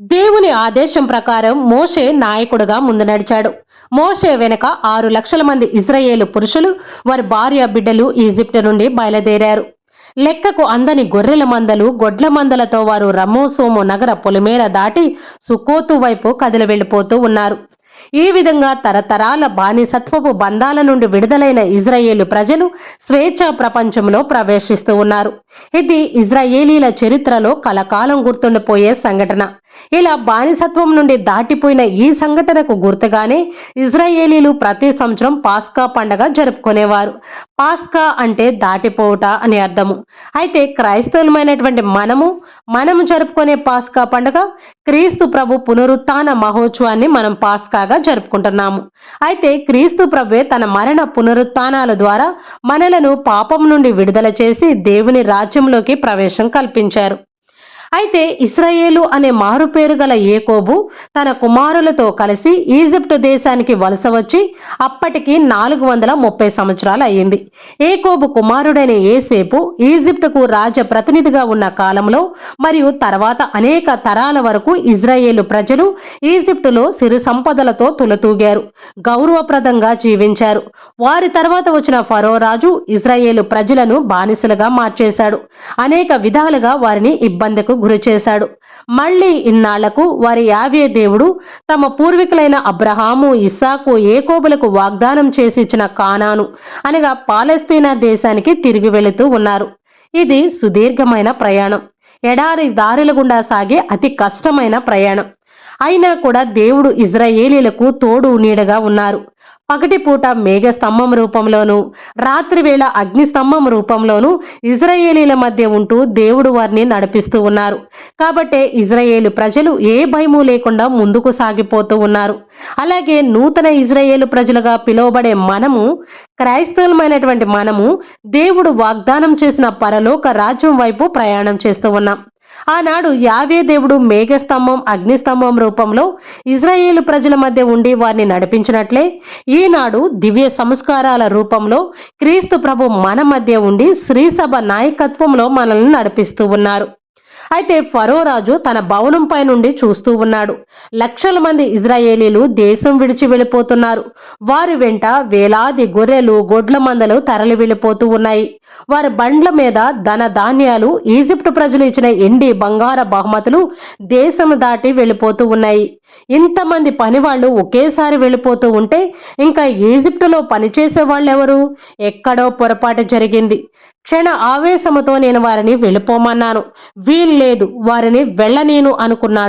దేవుని ఆదేశం ప్రకారం మోషే నాయకుడుగా ముందు నడిచాడు. మోషే వెనుక ఆరు లక్షల మంది ఇజ్రాయేలు పురుషులు వారి భార్య బిడ్డలు ఈజిప్ట్ నుండి బయలుదేరారు. లెక్కకు అందని గొర్రెల మందలు గొడ్ల మందలతో వారు రమోసోము నగర పొలిమేర దాటి సుకోతు వైపు కదిలి వెళ్ళిపోతూ ఉన్నారు. ఈ విధంగా తరతరాల బానిసత్వపు బంధాల నుండి విడుదలైన ఇజ్రాయేలు ప్రజలు స్వేచ్ఛా ప్రపంచంలో ప్రవేశిస్తూ ఉన్నారు. ఇది ఇజ్రాయేలీల చరిత్రలో కలకాలం గుర్తుండిపోయే సంఘటన. ఇలా బానిసత్వం నుండి దాటిపోయిన ఈ సంఘటనకు గుర్తుగానే ఇజ్రాయేలీలు ప్రతి సంవత్సరం పాస్కా పండగ జరుపుకునేవారు. పాస్కా అంటే దాటిపోవుట అని అర్థము. అయితే క్రైస్తవులమైనటువంటి మనము మనము జరుపుకునే పాస్కా పండగ క్రీస్తు ప్రభు పునరుత్న మహోత్సవాన్ని మనం పాస్కాగా జరుపుకుంటున్నాము. అయితే క్రీస్తు ప్రభువే తన మరణ పునరుత్నాల ద్వారా మనలను పాపం నుండి విడుదల చేసి దేవుని రాజ్యంలోకి ప్రవేశం కల్పించారు. అయితే ఇస్రాయేలు అనే మారుపేరు గల ఏకోబు తన కుమారులతో కలిసి ఈజిప్ట్ దేశానికి వలస వచ్చి అప్పటికి నాలుగు వందల ముప్పై సంవత్సరాలు అయ్యింది. ఏకోబు కుమారుడైన ఏసేపు ఈజిప్టుకు రాజ ప్రతినిధిగా ఉన్న కాలంలో మరియు తర్వాత అనేక తరాల వరకు ఇజ్రాయేలు ప్రజలు ఈజిప్టులో సిరు సంపదలతో తులతూగారు. గౌరవప్రదంగా జీవించారు. వారి తర్వాత వచ్చిన ఫరో రాజు ఇజ్రాయేలు ప్రజలను బానిసలుగా మార్చేశాడు. అనేక విధాలుగా వారిని ఇబ్బందికు గురి చేశాడు. మళ్ళీ ఇన్నాళ్ళకు వారి యావే దేవుడు తమ పూర్వీకులైన అబ్రహాము ఇస్సాకు ఏకోబులకు వాగ్దానం చేసి ఇచ్చిన కానాను అనగా పాలస్తీనా దేశానికి తిరిగి వెళుతూ ఉన్నారు. ఇది సుదీర్ఘమైన ప్రయాణం. ఎడారి దారుల గుండా సాగే అతి కష్టమైన ప్రయాణం. అయినా కూడా దేవుడు ఇజ్రాయేలీలకు తోడు నీడగా ఉన్నారు. పగటిపూట మేఘ స్తంభం రూపంలోను రాత్రివేళ అగ్నిస్తంభం రూపంలోనూ రూపంలోను ఇజ్రాయేలీల మధ్య ఉంటూ దేవుడు వారిని నడిపిస్తూ ఉన్నారు. కాబట్టే ఇజ్రాయేలు ప్రజలు ఏ భయము లేకుండా ముందుకు సాగిపోతూ ఉన్నారు. అలాగే నూతన ఇజ్రాయేలు ప్రజలుగా పిలువబడే మనము క్రైస్తవులమైనటువంటి మనము దేవుడు వాగ్దానం చేసిన పరలోక రాజ్యం వైపు ప్రయాణం చేస్తూ ఉన్నాం. ఆనాడు యావే దేవుడు మేఘస్తంభం అగ్నిస్తంభం రూపంలో ఇజ్రాయేలు ప్రజల మధ్య ఉండి వారిని నడిపించినట్లే ఈనాడు దివ్య సంస్కారాల రూపంలో క్రీస్తు ప్రభు మన మధ్య ఉండి శ్రీసభ నాయకత్వంలో మనల్ని నడిపిస్తూ ఉన్నారు. అయితే ఫరో రాజు తన భవనంపై నుండి చూస్తూ ఉన్నాడు. లక్షల మంది ఇజ్రాయేలీలు దేశం విడిచి వెళ్ళిపోతున్నారు. వారి వెంట వేలాది గొర్రెలు గొడ్ల మందలు తరలి వెళ్ళిపోతూ ఉన్నాయి. వారి బండ్ల మీద ధన ధాన్యాలు ఈజిప్ట్ ప్రజలు ఇచ్చిన ఎండి బంగార బహుమతులు దేశం దాటి వెళ్ళిపోతూ ఉన్నాయి. ఇంతమంది పని వాళ్ళు ఒకేసారి వెళ్ళిపోతూ ఉంటే ఇంకా ఈజిప్టులో పనిచేసే వాళ్ళెవరు? ఎక్కడో పొరపాటు జరిగింది. క్షణ ఆవేశముతో నేను వారిని వెళ్ళిపోమన్నాను. వీల్లేదు వారిని వెళ్ళనేను అనుకున్నాడు.